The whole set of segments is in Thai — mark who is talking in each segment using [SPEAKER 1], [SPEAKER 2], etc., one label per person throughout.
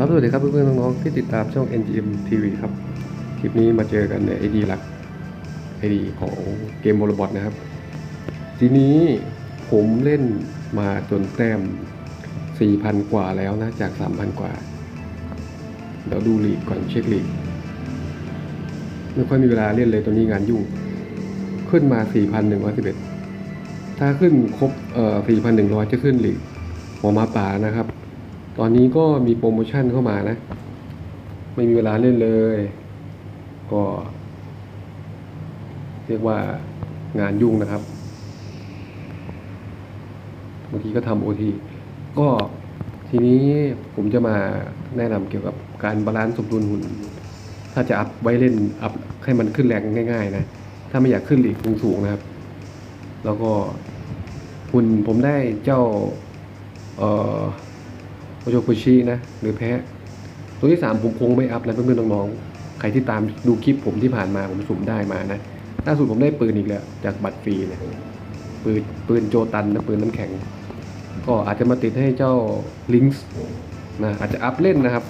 [SPEAKER 1] ครับสวัสดีครับเพื่อนๆน้องๆที่ติดตามช่อง NGM TV ครับ คลิปนี้มาเจอกันใน ID หลัก ID ของเกมโมลบอทนะครับ ทีนี้ผมเล่นมาจนแต้ม 4,000 กว่าแล้วนะ จาก 3,000 กว่า เดี๋ยวดูลีกก่อนเช็คลีกไม่ค่อยมีเวลาเล่นเลยตัวนี้งานยุ่ง ขึ้นมา 4,111 ถ้าขึ้นครบเอ่อ4,100 จะขึ้นลีกหัวมาป่านะครับ ตอนนี้ก็มีโปรโมชั่นเข้ามานะ ไม่มีเวลาเล่นเลย ก็ เรียกว่างานยุ่งนะครับบางทีก็ทำโอทีก็ทีนี้ผมจะมาแนะนำเกี่ยวกับการบาลานซ์สมดุลหุ่น ถ้าจะอัพไว้เล่นอัพให้มันขึ้นแรงง่าย ๆ นะ ถ้าไม่อยากขึ้นหลีกสูงๆนะครับ แล้วก็หุ่นผมได้เจ้าเอ่อ โอโชคุชินะ หรือแพ้ตัวที่สามผมคงไม่อัพนะเพื่อนๆน้องๆ ใครที่ตามดูคลิปผมที่ผ่านมาผมสุ่มได้มานะล่าสุดผมได้ปืนอีกแล้ว จากบัตรฟรีเนี่ยปืนปืนโจตันนะปืนน้ำแข็ง ก็อาจจะมาติดให้เจ้าลิงส์นะอาจจะอัพเล่นนะครับ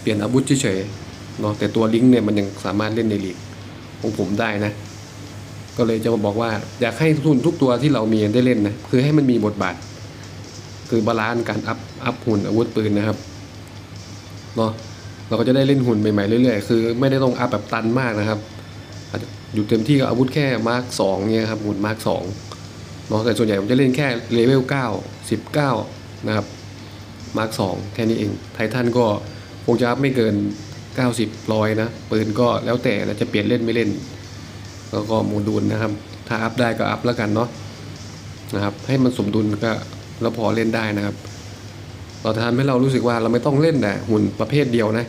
[SPEAKER 1] เปลี่ยนอาวุธเฉยๆเนาะแต่ตัวลิงก์เนี่ยมันยังสามารถเล่นในลีกของผมได้นะ ก็เลยจะมาบอกว่าอยากให้ทุนทุกตัวที่เรามีได้เล่นนะคือให้มันมีบทบาท คือบาลานซ์การอัพอัพหุ่นอาวุธปืนนะครับเนาะเราก็จะได้เล่นหุ่นใหม่ๆเรื่อยๆ คือไม่ได้ต้องอัพแบบตันมากนะครับอยู่เต็มที่กับอาวุธแค่มาร์คสองเนี่ยครับหุ่นมาร์คสองเนาะแต่ส่วนใหญ่ผมจะเล่นแค่เลเวลเก้าสิบเก้านะครับมาร์คสองแค่นี้เองไททันก็คงจะอัพไม่เกิน 90ร้อยนะปืนก็แล้วแต่นะจะเปลี่ยนเล่นไม่เล่น แล้วก็โมดูลนะครับ ถ้าอัพได้ก็อัพแล้วกันเนาะนะครับให้มันสมดุลก็ แล้วพอเล่นได้นะครับเราทำให้เรารู้สึกว่าเราไม่ต้องเล่นแต่หุ่นประเภทเดียวนะ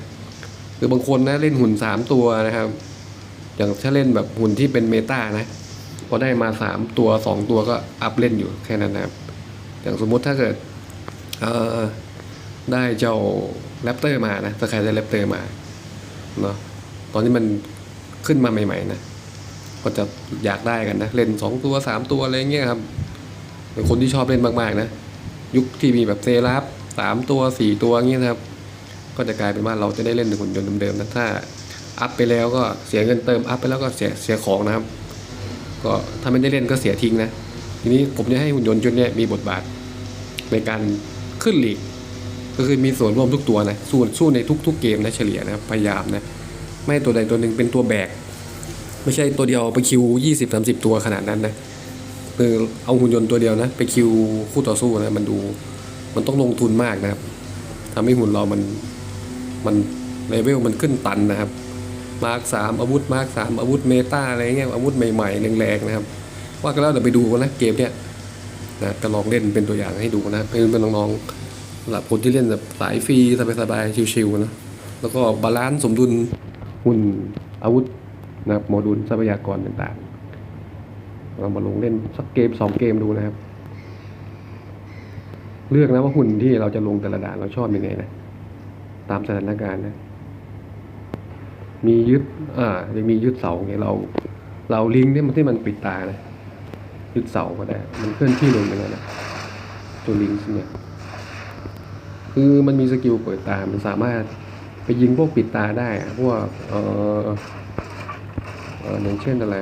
[SPEAKER 1] คือบางคนนะเล่นหุ่นสามตัวนะครับ อย่างถ้าเล่นแบบหุ่นที่เป็นเมตานะพอได้มาสามตัวสองตัวก็อัพเล่นอยู่แค่นั้นนะครับ อย่างสมมุติถ้าเกิดเออได้เจ้าแรปเตอร์มานะถ้าใครได้แรปเตอร์มาเนาะตอนนี้มันขึ้นมาใหม่ ๆ นะก็จะอยากได้กันนะ เล่นสองตัวสามตัวอะไรเงี้ยครับเป็นคนที่ชอบเล่นมากๆนะ ยุคที่มีแบบเซราฟสามตัวสี่ตัวเงี้ยนะครับ ก็จะกลายเป็นว่าเราจะได้เล่นในหุ่นยนต์เดิมๆนะถ้าอัพไปแล้วก็เสียเงินเติมอัพไปแล้วก็เสียเสียของนะครับ ก็ถ้าไม่ได้เล่นก็เสียทิ้งนะทีนี้ผมจะให้หุ่นยนต์ชุดนี้มีบทบาทในการขึ้นหลีกก็คือมีส่วนร่วมทุกตัวนะสู้สู้ในทุก ๆ เกมนะเฉลี่ยนะพยายามนะไม่ให้ตัวใดตัวหนึ่งเป็นตัวแบก ไม่ใช่ตัวเดียวไปคิวยี่สิบสามสิบตัวขนาดนั้นนะ คือเอาหุ่นยนต์ตัวเดียวนะ ไปคิวคู่ต่อสู้นะมันดู มันต้องลงทุนมากนะครับทำให้หุ่นเรามันมันเลเวลมันขึ้นตันนะครับ มาร์คสามอาวุธมาร์คสามอาวุธเมตาอะไรเงี้ยอาวุธใหม่ๆแรงๆนะครับ ว่ากันแล้วเดี๋ยวไปดูกันนะเกมเนี้ยนะก็ลองเล่นเป็นตัวอย่างให้ดูนะเพื่อนๆน้องๆสำหรับคนที่เล่นแบบสายฟรีสบายๆชิวๆนะแล้วก็บาลานซ์สมดุลหุ่นอาวุธนะครับโมดูลทรัพยากรต่างๆ เรามาลงเล่นสักเกมสองเกมดูนะครับ เลือกนะว่าหุ่นที่เราจะลงแต่ละด่านเราชอบยังไงนะ ตามสถานการณ์นะ มียึด อ่ายังมียึดเสาไงเรา เราลิงก์เนี่ยมันที่มันปิดตานะ ยึดเสาก็ได้ มันเคลื่อนที่ลงอย่างนั้นนะตัวลิงก์เนี่ยคือมันมีสกิลเปิดตา มันสามารถไปยิงพวกปิดตาได้ พวก เอ่อเอออย่างเช่นอะไร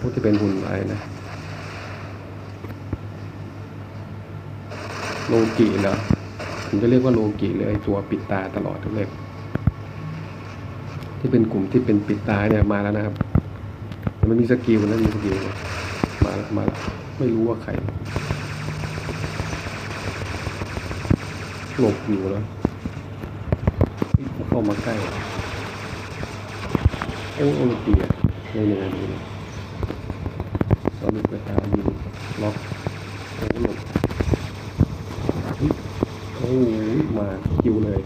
[SPEAKER 1] อะพวกที่เป็นหุ่นอะไรนะโลกิเหรอผมจะเรียกว่าโลกิเลยไอ้ตัวปิดตาตลอดทุกเล่มที่เป็นกลุ่มที่เป็นปิดตาเนี่ยมาแล้วนะครับมันมีสกิลนะมีสกิลมาแล้วมาแล้วไม่รู้ว่าใครหลบอยู่แล้วเข้ามาใกล้เอ้โอลิเปียในเนื้อนี้ เราดูไปหาอยู่ล็อกโอ้หลบโอ้ยมาคิวเลย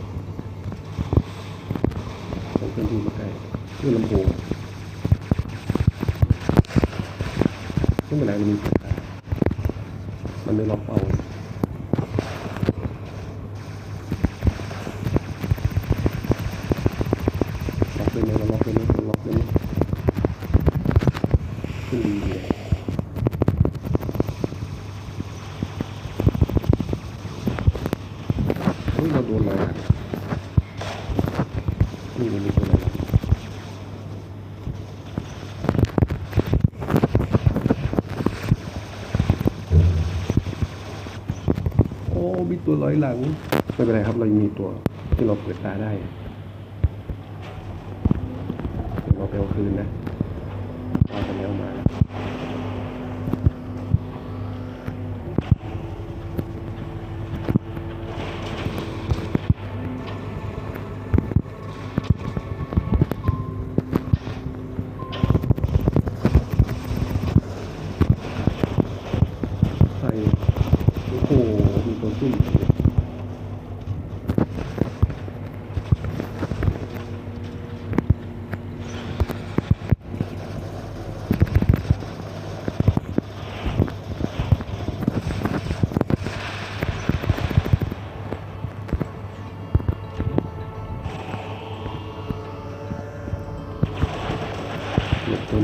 [SPEAKER 1] เราโดนเรานี่มันมีตัวอะไรโอ้ มีตัวร้อยหลัง ไม่เป็นไรครับ เรายังมีตัวที่เราเปิดตาได้ เราไปเอาคืนนะ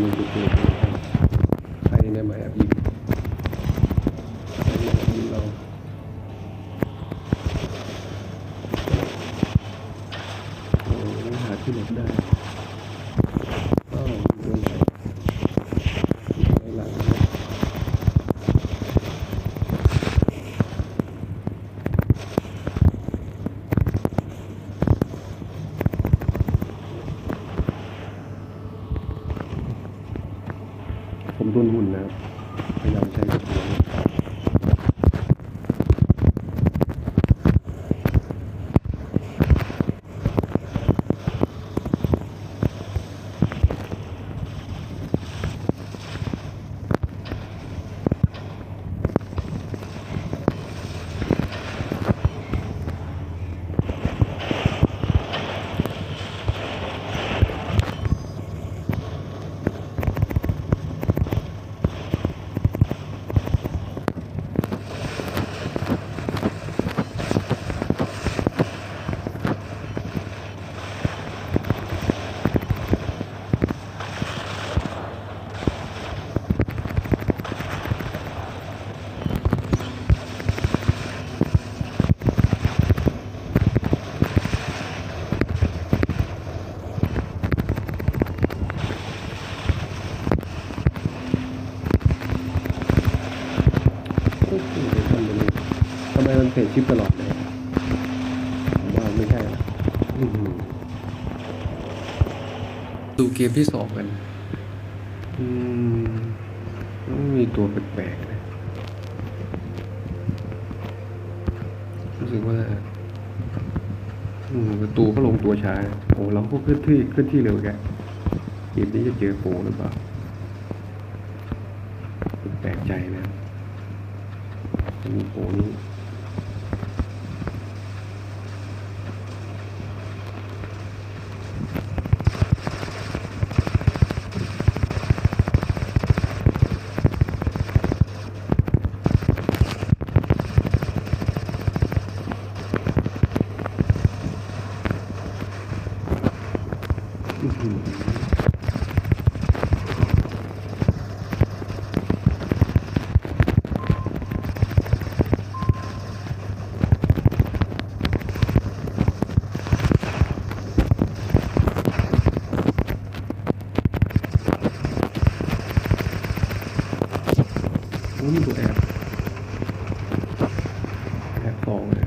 [SPEAKER 1] มาแอบยิงเราโอ้หาที่หลบได้อ้าวโดนไหนไหนหลังเนี่ยผมโดนหุ่นนะครับพยายามใช้กระสุนโอ้โหเดี๋ยวทำเลยทำไมมันเปลี่ยนชิปตลอดเลยผมว่าไม่ใช่ละอื้อหือดูเกมที่สองกัน อืมไม่มีตัวแปลกๆนะรู้สึกว่า อืมประตูก็ลงตัวช้าโอ้เราก็เคลื่อนที่เคลื่อนที่เร็วแกเกมนี้จะเจอโปรหรือเปล่าแปลกใจนะมีโปรนี้อื้อหือโอ้ นี่ตัวแอบแอบสองเลย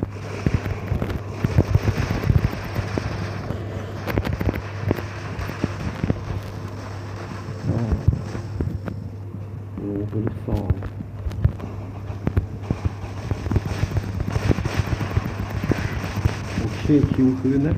[SPEAKER 1] อ๋อโอ้เป็นลูกซองโอเคคิวคืนนะ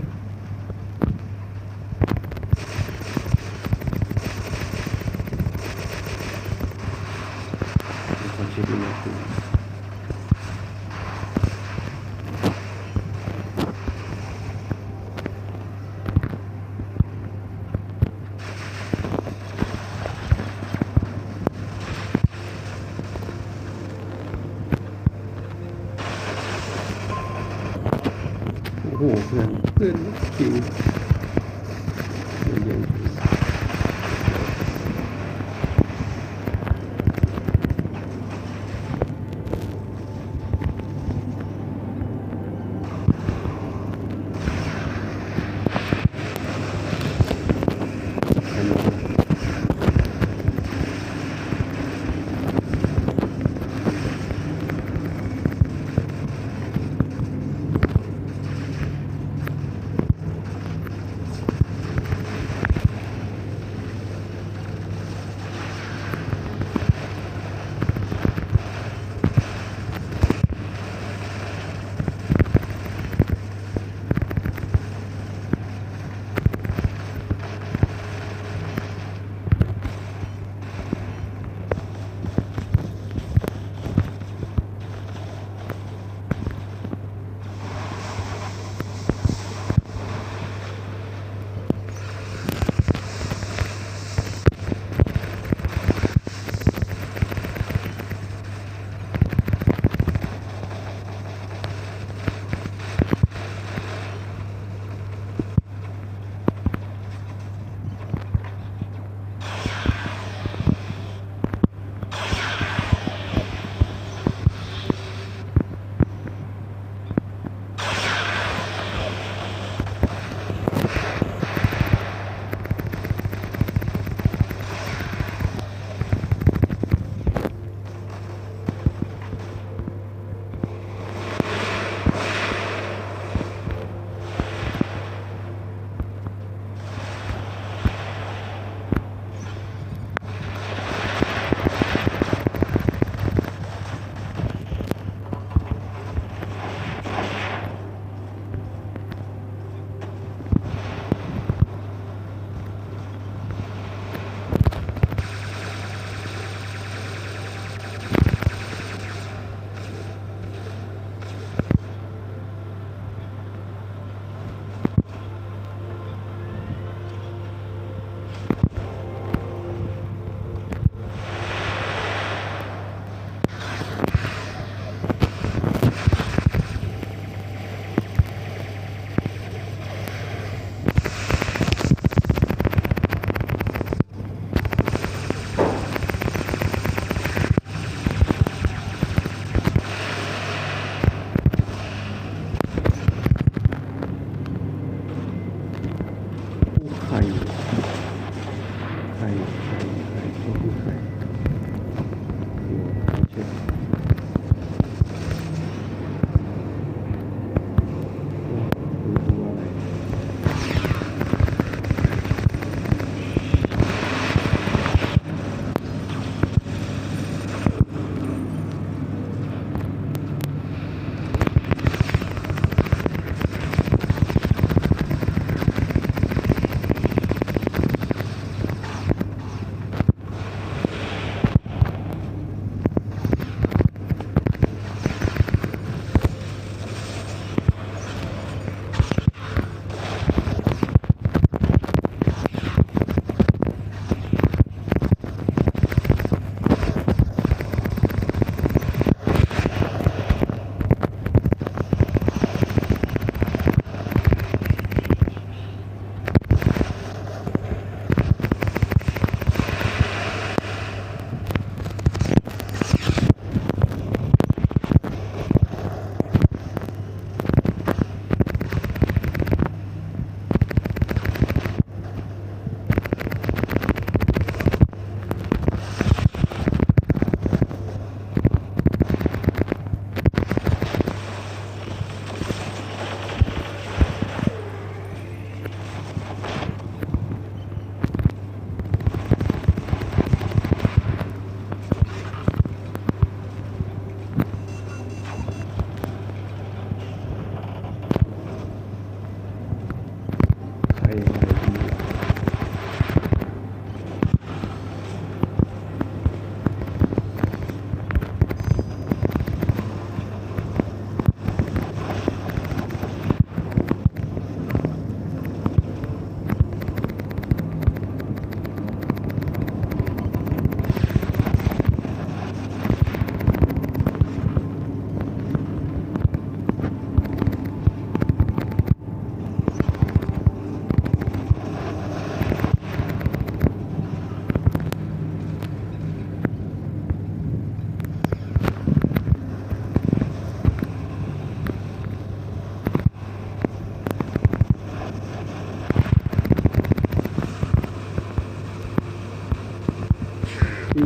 [SPEAKER 1] อื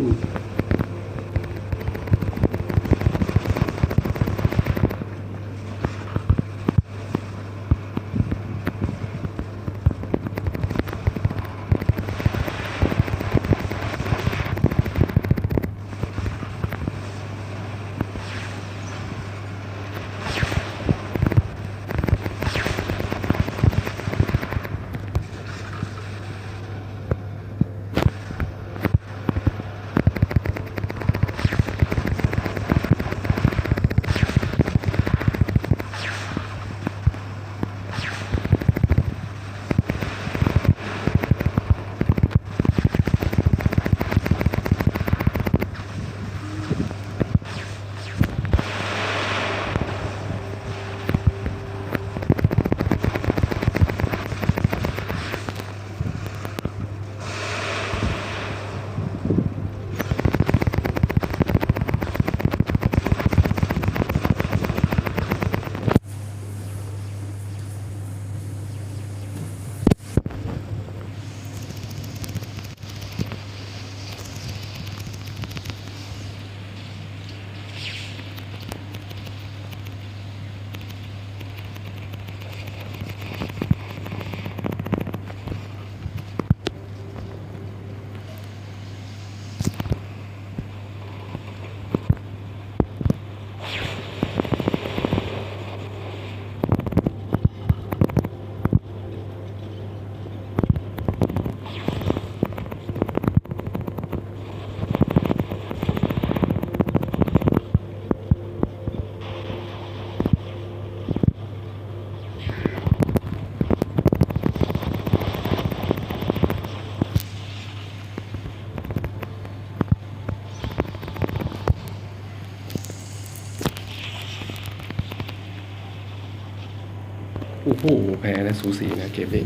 [SPEAKER 1] มโอ้แพ้นะสูสีนะเกมนี้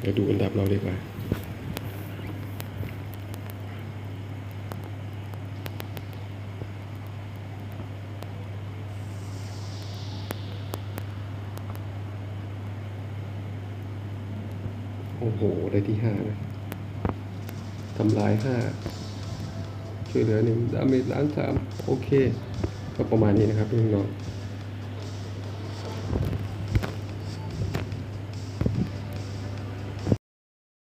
[SPEAKER 1] เดี๋ยวดูอันดับเราดีกว่าโอ้โห ได้ที่ห้านะทำลายห้าช่วยเหลือหนึ่งดาเมจล้านสามโอเค ก็ประมาณนี้นะครับพี่น้อง